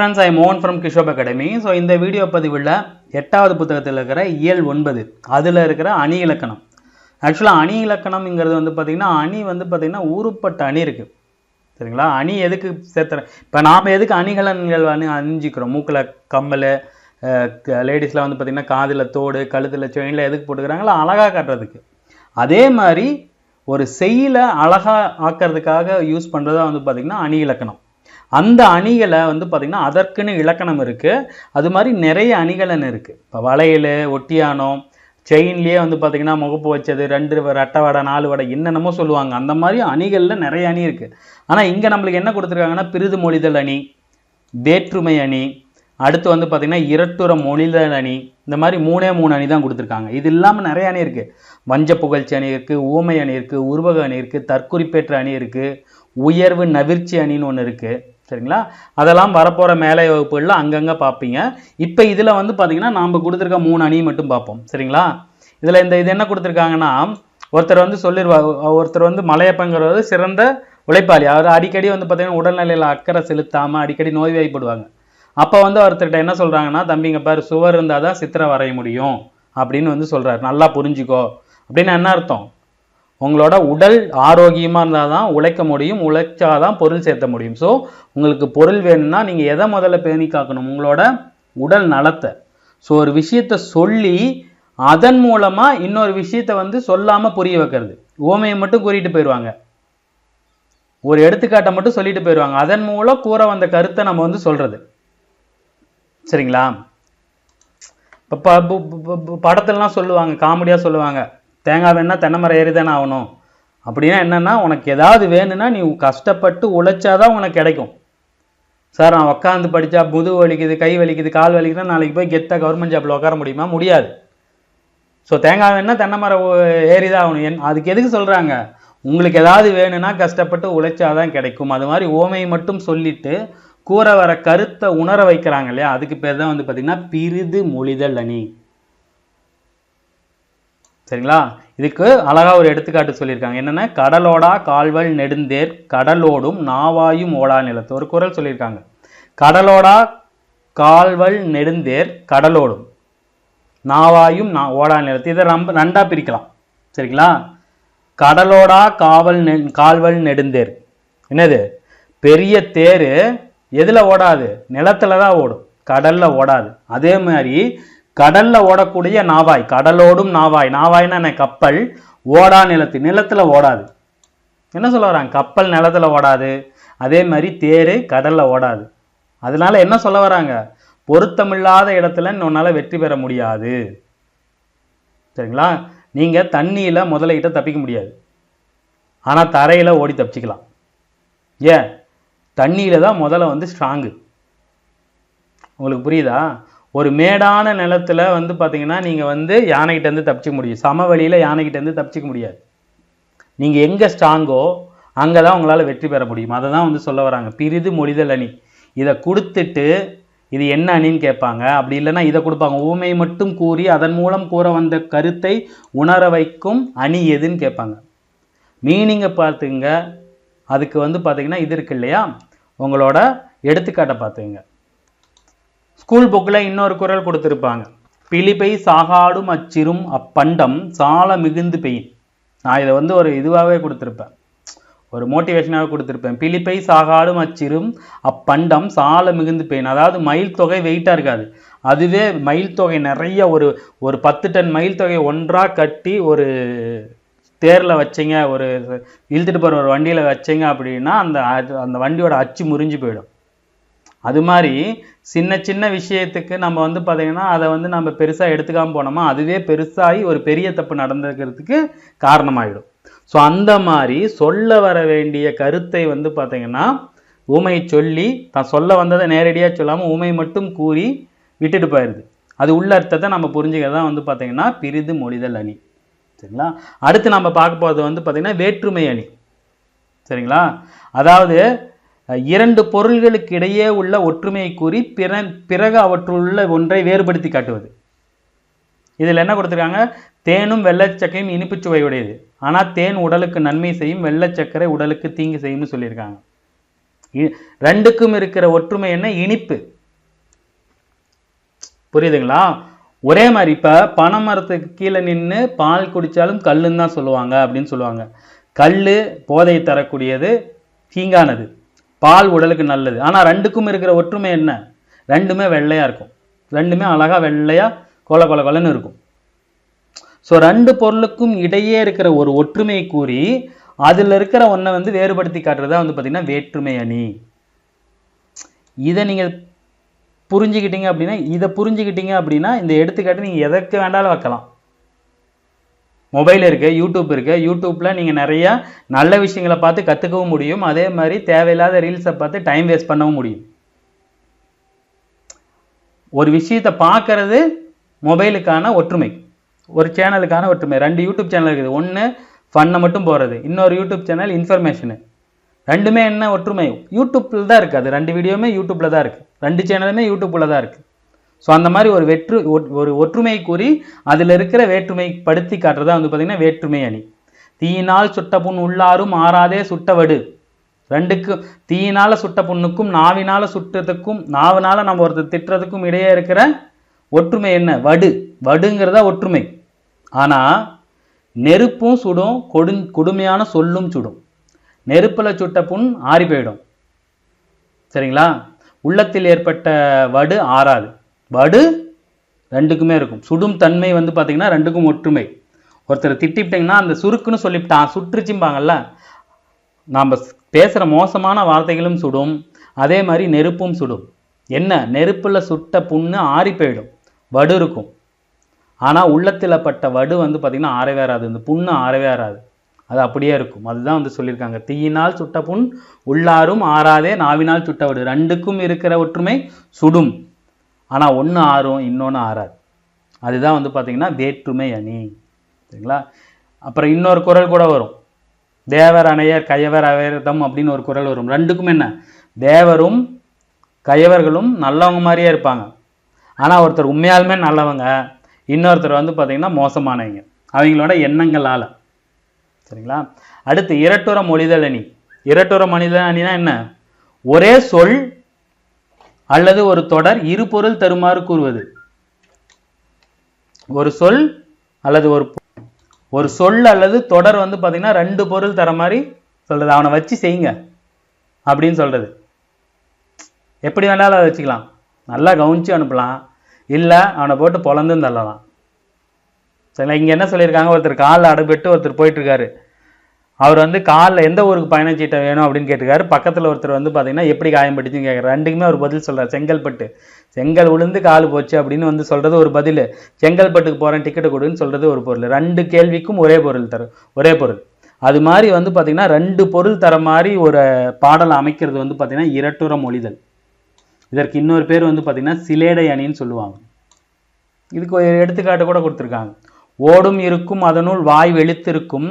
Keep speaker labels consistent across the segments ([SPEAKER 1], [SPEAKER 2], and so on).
[SPEAKER 1] Friends I மோகன் from கிஷோப் academy so இந்த வீடியோ பதிவில் எட்டாவது புத்தகத்தில் இருக்கிற இயல் ஒன்பது அதில் இருக்கிற அணி இலக்கணம். ஆக்சுவலாக அணி இலக்கணம்ங்கிறது வந்து பார்த்திங்கன்னா அணி வந்து பார்த்திங்கன்னா ஊருப்பட்ட அணி இருக்குது சரிங்களா? அணி எதுக்கு சேர்த்துறேன் இப்போ நாம் எதுக்கு அணிகலன்கள் அணி அணிஞ்சிக்கிறோம்? மூக்கில் கம்மல் லேடிஸில் வந்து பார்த்திங்கன்னா காதில் தோடு கழுத்தில் செயினில் எதுக்கு போட்டுக்கிறாங்களோ அழகாக காட்டுறதுக்கு. அதே மாதிரி ஒரு செய்யில அழகாக ஆக்கிறதுக்காக யூஸ் பண்ணுறதா வந்து பார்த்திங்கன்னா அணி இலக்கணம். அந்த அணிகளை வந்து பார்த்திங்கன்னா அதற்குன்னு இலக்கணம் இருக்குது அது மாதிரி நிறைய அணிகலன் இருக்குது இப்போ வளையல் ஒட்டியானம் செயின்லேயே வந்து பார்த்திங்கன்னா முகப்பு வச்சது ரெண்டு ரெட்டை வடை நாலு வடை என்னென்னமோ சொல்லுவாங்க. அந்த மாதிரி அணிகளில் நிறைய அணி இருக்குது ஆனால் இங்கே நம்மளுக்கு என்ன கொடுத்துருக்காங்கன்னா பிரிது மொழிதல் அணி வேற்றுமை அணி அடுத்து வந்து பார்த்திங்கன்னா இரட்டுற மொழிதல் அணி இந்த மாதிரி மூணே மூணு அணி தான் கொடுத்துருக்காங்க. இது இல்லாமல் நிறைய அணி இருக்குது வஞ்ச புகழ்ச்சி அணி இருக்குது ஊமை அணி இருக்குது உருவக அணி இருக்குது தற்குறிப்பேற்ற அணி இருக்குது உயர்வு நவிர்ச்சி அணின்னு ஒன்று இருக்குது சரிங்களா? அதெல்லாம் வரப்போகிற மேலை வகுப்புகளில் அங்கங்கே பார்ப்பீங்க. இப்போ இதில் வந்து பார்த்தீங்கன்னா நாம் கொடுத்துருக்க மூணு அணி மட்டும் பார்ப்போம். சரிங்களா? இதில் இந்த இது என்ன கொடுத்துருக்காங்கன்னா ஒருத்தர் வந்து சொல்லிடுவார் ஒருத்தர் வந்து மலையப்பங்கிறது சிறந்த உழைப்பாளி. அவர் அடிக்கடி வந்து பார்த்தீங்கன்னா உடல்நிலையில் அக்கறை செலுத்தாமல் அடிக்கடி நோய்வாய்ப்படுவாங்க. அப்போ வந்து ஒருத்தர்கிட்ட என்ன சொல்கிறாங்கன்னா தம்பிங்க பாரு சுவர் இருந்தால் தான் சித்திரை வரைய முடியும். அப்படின்னு வந்து சொல்கிறார் நல்லா புரிஞ்சுக்கோ. அப்படின்னு என்ன அர்த்தம்? உங்களோட உடல் ஆரோக்கியமாக இருந்தால் தான் உழைக்க முடியும் உழைச்சாதான் பொருள் சேர்த்த முடியும். ஸோ உங்களுக்கு பொருள் வேணும்னா நீங்கள் எதை முதல்ல பேணி காக்கணும்? உங்களோட உடல் நலத்தை. ஸோ ஒரு விஷயத்த சொல்லி அதன் மூலமாக இன்னொரு விஷயத்த வந்து சொல்லாமல் புரிய வைக்கிறது. ஓமையை மட்டும் கூறிட்டு போயிடுவாங்க ஒரு எடுத்துக்காட்டை மட்டும் சொல்லிட்டு போயிடுவாங்க அதன் மூலம் கூற வந்த கருத்தை நம்ம வந்து சொல்கிறது சரிங்களா? இப்போ படத்துலலாம் சொல்லுவாங்க காமெடியாக சொல்லுவாங்க. தேங்காய் வேணுன்னா தென்னை மரம் ஏறி தானே ஆகணும். அப்படின்னா என்னென்னா உனக்கு ஏதாவது வேணும்னா நீ கஷ்டப்பட்டு உழைச்சாதான் உனக்கு கிடைக்கும். சார் நான் உட்காந்து படித்தா முதுகு வலிக்குது கை வலிக்குது கால் வலிக்குதுன்னா நாளைக்கு போய் கெத்தாக கவர்மெண்ட் ஜாப்பில் உட்கார முடியுமா? முடியாது. ஸோ தேங்காய் வேணுன்னா தென்னை மரம் ஏறி தான் ஆகணும். என் அதுக்கு எதுக்கு சொல்கிறாங்க உங்களுக்கு ஏதாவது வேணும்னா கஷ்டப்பட்டு உழைச்சாதான் கிடைக்கும். அது மாதிரி ஓமையை மட்டும் சொல்லிட்டு கூற வர கருத்தை உணர வைக்கிறாங்க இல்லையா? அதுக்கு பேர் தான் வந்து பார்த்திங்கன்னா பிரிது மொழிதல் அணி. சரிங்களா? இதுக்கு அழகா ஒரு எடுத்துக்காட்டு சொல்லியிருக்காங்க. என்னென்ன கடலோடா கால்வல் நெடுந்தேர் கடலோடும் நாவாயும் ஓடா நிலத்து. ஒரு குரல் சொல்லியிருக்காங்க. கடலோடா கால்வல் நெடுந்தேர் கடலோடும் நாவாயும் நா ஓடா நிலத்து. இதை ரொம்ப நண்டா பிரிக்கலாம். சரிங்களா? கடலோடா காவல் நெ கால்வல் நெடுந்தேர். என்னது? பெரிய தேர் எதில் ஓடாது? நிலத்தில் தான் ஓடும். கடல்ல ஓடாது. அதே மாதிரி கடல்ல ஓடக்கூடிய நாவாய் கடலோடும் நாவாய். நாவாய்னா என்ன கப்பல். ஓடா நிலத்து நிலத்துல ஓடாது. என்ன சொல்ல வராங்க? கப்பல் நிலத்துல ஓடாது. அதே மாதிரி தேர் கடல்ல ஓடாது. அதனால என்ன சொல்ல வராங்க? பொருத்தமில்லாத இடத்துல உன்னால வெற்றி பெற முடியாது. சரிங்களா? நீங்க தண்ணியில முதலைகிட்ட தப்பிக்க முடியாது. ஆனா தரையில ஓடி தப்பிச்சுக்கலாம். ஏன்? தண்ணியில தான் முதல்ல வந்து ஸ்ட்ராங்கு உங்களுக்கு புரியுதா? ஒரு மேடான நிலத்தில் வந்து பார்த்தீங்கன்னா நீங்கள் வந்து யானைகிட்டேருந்து தப்பிச்சிக்க முடியும். சமவெளியில் யானைகிட்டேருந்து தப்பிச்சிக்க முடியாது. நீங்கள் எங்கே ஸ்ட்ராங்கோ அங்கே தான் உங்களால் வெற்றி பெற முடியும். அதை தான் வந்து சொல்ல வராங்க. பிரிது மொழிதல் அணி. இதை கொடுத்துட்டு இது என்ன அணின்னு கேட்பாங்க. அப்படி இல்லைன்னா இதை கொடுப்பாங்க. ஊமை மட்டும் கூறி அதன் மூலம் கூற வந்த கருத்தை உணர வைக்கும் அணி எதுன்னு கேட்பாங்க. மீனிங்கை பார்த்துங்க அதுக்கு வந்து பார்த்தீங்கன்னா இது இருக்கு இல்லையா? உங்களோட எடுத்துக்காட்டை பார்த்துங்க ஸ்கூல் புக்கில் இன்னொரு குரல் கொடுத்துருப்பாங்க. பிலிப்பை சாகாடும் அச்சிரும் அப்பண்டம் சால மிகுந்து பெயின். நான் இதை வந்து ஒரு இதுவாகவே கொடுத்துருப்பேன். ஒரு மோட்டிவேஷனாகவே கொடுத்துருப்பேன். பிலிப்பை சாகாடும் அச்சிரும் அப்பண்டம் சால மிகுந்து பெயின். அதாவது மயில் தொகை வெயிட்டாக இருக்காது. அதுவே மயில் தொகை நிறைய ஒரு ஒரு பத்து டன் மயில் தொகை ஒன்றாக கட்டி ஒரு தேரில் வச்சிங்க ஒரு இழுத்துட்டு போகிற ஒரு வண்டியில் வச்சிங்க அப்படின்னா அந்த அந்த வண்டியோட அச்சு முறிஞ்சு போயிடும். அது மாதிரி சின்ன சின்ன விஷயத்துக்கு நம்ம வந்து பார்த்திங்கன்னா அதை வந்து நம்ம பெருசாக எடுத்துக்காமல் போனோமா அதுவே பெருசாகி ஒரு பெரிய தப்பு நடந்துக்கிறதுக்கு காரணமாயிடும். ஸோ அந்த மாதிரி சொல்ல வர வேண்டிய கருத்தை வந்து பார்த்திங்கன்னா ஊமை சொல்லி தான் சொல்ல வந்ததை நேரடியாக சொல்லாமல் ஊமை மட்டும் கூறி விட்டுட்டு போயிடுது அது உள்ள அர்த்தத்தை நம்ம புரிஞ்சுக்கிறது தான் வந்து பார்த்திங்கன்னா பிரிது மொழிதல் அணி. சரிங்களா? அடுத்து நம்ம பார்க்க போகிறது வந்து பார்த்திங்கன்னா வேற்றுமை அணி. சரிங்களா? அதாவது இரண்டு பொருள்களுக்கு இடையே உள்ள ஒற்றுமையை கூறி பிற பிறகு அவற்றுள்ள ஒன்றை வேறுபடுத்தி காட்டுவது. இதில் என்ன கொடுத்துருக்காங்க? தேனும் வெள்ளச்சக்கையும் இனிப்பு சுவையுடையது. ஆனால் தேன் உடலுக்கு நன்மை செய்யும் வெள்ளச்சக்கரை உடலுக்கு தீங்கு செய்யும்னு சொல்லியிருக்காங்க. இ- ரெண்டுக்கும் இருக்கிற ஒற்றுமை என்ன? இனிப்பு. புரியுதுங்களா? ஒரே மாதிரி இப்போ பனை மரத்துக்கு கீழே நின்று பால் குடித்தாலும் கல்லுன்னு தான் சொல்லுவாங்க அப்படின்னு சொல்லுவாங்க. கல் போதை தரக்கூடியது தீங்கானது. பால் உடலுக்கு நல்லது. ஆனால் ரெண்டுக்கும் இருக்கிற ஒற்றுமை என்ன? ரெண்டுமே வெள்ளையாக இருக்கும். ரெண்டுமே அழகாக வெள்ளையாக கொல கொல கொலன்னு இருக்கும். ஸோ ரெண்டு பொருளுக்கும் இடையே இருக்கிற ஒரு ஒற்றுமையை கூறி அதில் இருக்கிற ஒன்றை வந்து வேறுபடுத்தி காட்டுறதா வந்து பார்த்திங்கன்னா வேற்றுமை அணி. இதை நீங்கள் புரிஞ்சுக்கிட்டீங்க அப்படின்னா இதை புரிஞ்சுக்கிட்டீங்க அப்படின்னா இந்த எடுத்துக்காட்டு நீங்கள் எதற்கு வேண்டாலும் வைக்கலாம். மொபைல் இருக்குது யூடியூப் இருக்குது யூடியூப்பில் நீங்கள் நிறையா நல்ல விஷயங்களை பார்த்து கற்றுக்கவும் முடியும். அதே மாதிரி தேவையில்லாத ரீல்ஸை பார்த்து டைம் வேஸ்ட் பண்ணவும் முடியும். ஒரு விஷயத்தை பார்க்கறது மொபைலுக்கான ஒற்றுமை. ஒரு சேனலுக்கான ஒற்றுமை. ரெண்டு யூடியூப் சேனல் இருக்குது. ஒன்று ஃபன்னை மட்டும் போகிறது இன்னொரு யூடியூப் சேனல் இன்ஃபர்மேஷனு ரெண்டுமே என்ன ஒற்றுமை? யூடியூப்பில் தான் இருக்குது அது ரெண்டு வீடியோவுமே யூடியூப்பில் தான் இருக்குது ரெண்டு சேனலுமே யூடியூப்பில் தான் இருக்குது ஸோ அந்த மாதிரி ஒரு வெற்று ஒரு ஒற்றுமை கூறி அதில் இருக்கிற வேற்றுமை படுத்தி காட்டுறதா வந்து பார்த்திங்கன்னா வேற்றுமை அணி. தீயினால் சுட்ட புண் உள்ளாரும் ஆறாதே சுட்டவடு ரெண்டுக்கு தீயினால் சுட்ட புண்ணுக்கும் நாவினால் சுட்டதுக்கும் நாவினால் நம்ம ஒருத்தர் திட்டுறதுக்கும் இடையே இருக்கிற ஒற்றுமை என்ன? வடு. வடுங்கிறதா ஒற்றுமை. ஆனால் நெருப்பும் சுடும் கொடு கொடுமையான சொல்லும் சுடும். நெருப்பில் சுட்ட புண் ஆறி போயிடும். சரிங்களா? உள்ளத்தில் ஏற்பட்ட வடு ஆறாது. வடு ரெண்டுக்குமே இருக்கும். சுடும் தன்மை வந்து பார்த்தீங்கன்னா ரெண்டுக்கும் ஒற்றுமை. ஒருத்தர் திட்டிவிட்டிங்கன்னா அந்த சுருக்குன்னு சொல்லிவிட்டான் சுற்றுச்சிம்பாங்கல்ல நாம் பேசுகிற மோசமான வார்த்தைகளும் சுடும். அதே மாதிரி நெருப்பும் சுடும். என்ன? நெருப்பில் சுட்ட புண்ணு ஆறி போயிடும். வடு இருக்கும். ஆனால் உள்ளத்தில் பட்ட வடு வந்து பார்த்திங்கன்னா ஆறவே ஆறாது. இந்த புண்ணு ஆறவே ஆறாது. அது அப்படியே இருக்கும். அதுதான் வந்து சொல்லியிருக்காங்க. தீயினால் சுட்ட புண் உள்ளாரும் ஆறாதே நாவினால் சுட்ட வடு. ரெண்டுக்கும் இருக்கிற ஒற்றுமை சுடும். ஆனால் ஒன்று ஆறும் இன்னொன்று ஆறாது. அதுதான் வந்து பார்த்திங்கன்னா வேற்றுமை அணி. சரிங்களா? அப்புறம் இன்னொரு குறள் கூட வரும். தேவர் அணையர் கயவர் அவேரதம் அப்படின்னு ஒரு குறள் வரும். ரெண்டுக்கும் என்ன? தேவரும் கயவர்களும் நல்லவங்க மாதிரியே இருப்பாங்க. ஆனால் ஒருத்தர் உண்மையாலுமே நல்லவங்க இன்னொருத்தர் வந்து பார்த்திங்கன்னா மோசமானவங்க. அவங்களோட எண்ணங்களால். சரிங்களா? அடுத்து இரட்டுற மொழிதல் அணி. இரட்டுற மொழிதல் அணினா என்ன? ஒரே சொல் அல்லது ஒரு தொடர் இரு பொருள் தருமாறு கூறுவது. ஒரு சொல் அல்லது ஒரு ஒரு சொல் அல்லது தொடர் வந்து பார்த்தீங்கன்னா ரெண்டு பொருள் தர மாதிரி சொல்றது. அவனை வச்சு செய்யுங்க அப்படின்னு சொல்றது. எப்படி வேணாலும் அதை வச்சுக்கலாம். நல்லா கவனிச்சு அனுப்பலாம். இல்லை அவனை போட்டு பொழந்தும் தள்ளலாம். சரிங்களா? இங்கே என்ன சொல்லியிருக்காங்க? ஒருத்தர் காலில் அடைபெட்டு ஒருத்தர் போயிட்டுருக்காரு அவர் வந்து காலில் எந்த ஊருக்கு பயணச்சீட்டை வேணும் அப்படின்னு கேட்டுக்காரு பக்கத்தில் ஒருத்தர் வந்து பார்த்தீங்கன்னா எப்படி காயம்பட்டுச்சுன்னு கேட்குறாரு ரெண்டுக்குமே ஒரு பதில் சொல்கிறார் செங்கல்பட்டு. செங்கல் உளுந்து கால் போச்சு அப்படின்னு வந்து சொல்றது ஒரு பதில். செங்கல்பட்டுக்கு போகிறேன் டிக்கெட்டு கொடுன்னு சொல்றது ஒரு பொருள். ரெண்டு கேள்விக்கும் ஒரே பொருள் தரும் ஒரே பொருள். அது மாதிரி வந்து பார்த்திங்கன்னா ரெண்டு பொருள் தர மாதிரி ஒரு பாடல் அமைக்கிறது வந்து பார்த்திங்கன்னா இரட்டுற மொழிதல். இதற்கு இன்னொரு பேர் வந்து பார்த்திங்கன்னா சிலேடை அணின்னு சொல்லுவாங்க. இதுக்கு ஒரு எடுத்துக்காட்டு கூட கொடுத்துருக்காங்க. ஓடும் இருக்கும் அதனுள் வாய் வெளுத்திருக்கும்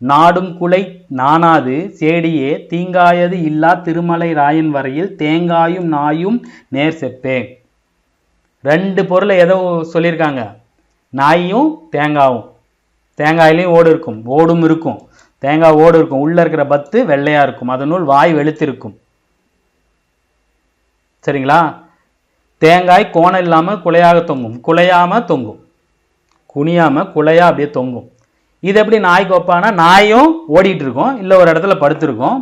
[SPEAKER 1] நாடும் குலை நானாது சேடியே தீங்காயது இல்லா திருமலை ராயன் வரையில் தேங்காயும் நாயும் நேர் செப்பே ரெண்டு பொருளை எதோ சொல்லியிருக்காங்க. நாயும் தேங்காயும் தேங்காயிலையும் ஓடு இருக்கும். ஓடும் இருக்கும். தேங்காய் ஓடு இருக்கும். உள்ளே இருக்கிற பத்து வெள்ளையாக இருக்கும். அதனுள் வாய் வெளுத்திருக்கும். சரிங்களா? தேங்காய் கோணம் இல்லாமல் குலையாக தொங்கும். குலையாமல் தொங்கும். குனியாமல் குலையாக அப்படியே தொங்கும். இது எப்படி நாய் கோப்பானா? நாயும் ஓடிட்டு இருக்கும் இல்லை ஒரு இடத்துல படுத்துருக்கும்.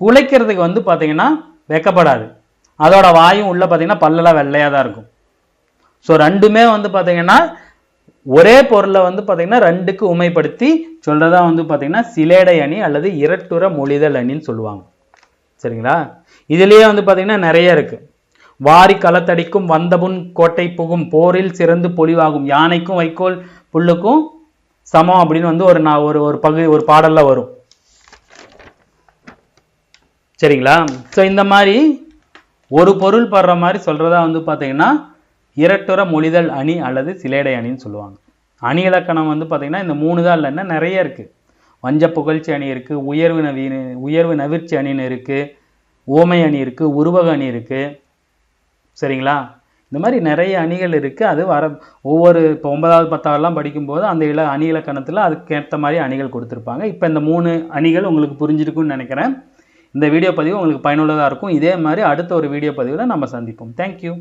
[SPEAKER 1] குலைக்கிறதுக்கு வந்து பார்த்தீங்கன்னா வெக்கப்படாது. அதோட வாயும் உள்ள பார்த்தீங்கன்னா பல்லெல்லாம் வெள்ளையாக தான் இருக்கும். ஸோ ரெண்டுமே வந்து பார்த்தீங்கன்னா ஒரே பொருளை வந்து பார்த்தீங்கன்னா ரெண்டுக்கு உமைப்படுத்தி சொல்றதா வந்து பார்த்தீங்கன்னா சிலேடை அணி அல்லது இரட்டுற மொழிதல் அணின்னு சொல்லுவாங்க. சரிங்களா? இதுலயே வந்து பார்த்தீங்கன்னா நிறைய இருக்கு. வாரி களத்தடிக்கும் வந்தபுன் கோட்டை புகும் போரில் சிறந்து பொலிவாகும். யானைக்கும் வைக்கோல் புல்லுக்கும் சமம் அப்படின்னு வந்து ஒரு நான் ஒரு ஒரு பகுதி ஒரு பாடல்ல வரும். சரிங்களா? ஸோ இந்த மாதிரி ஒரு பொருள் படுற மாதிரி சொல்றதா வந்து பார்த்தீங்கன்னா இரட்டுற மொழிதல் அணி அல்லது சிலேடை அணின்னு சொல்லுவாங்க. அணி இலக்கணம் வந்து பார்த்தீங்கன்னா இந்த மூணு தான் இல்லைன்னா நிறைய இருக்கு. வஞ்ச புகழ்ச்சி அணி இருக்கு உயர்வு நவீன உயர்வு நவிர்ச்சி அணின்னு இருக்கு ஓமை அணி இருக்கு உருவக அணி இருக்கு. சரிங்களா? இந்த மாதிரி நிறைய அணிகள் இருக்குது அது வர ஒவ்வொரு இப்போ ஒன்பதாவது பத்தாவதுலாம் படிக்கும்போது அந்த இல அணி இலக்கணத்தில் அதுக்கேற்ற மாதிரி அணிகள் கொடுத்துருப்பாங்க. இப்போ இந்த மூணு அணிகள் உங்களுக்கு புரிஞ்சிருக்கும்னு நினைக்கிறேன். இந்த வீடியோ பதிவு உங்களுக்கு பயனுள்ளதாக இருக்கும். இதே மாதிரி அடுத்த ஒரு வீடியோ பதிவில் நம்ம சந்திப்போம். தேங்க்யூ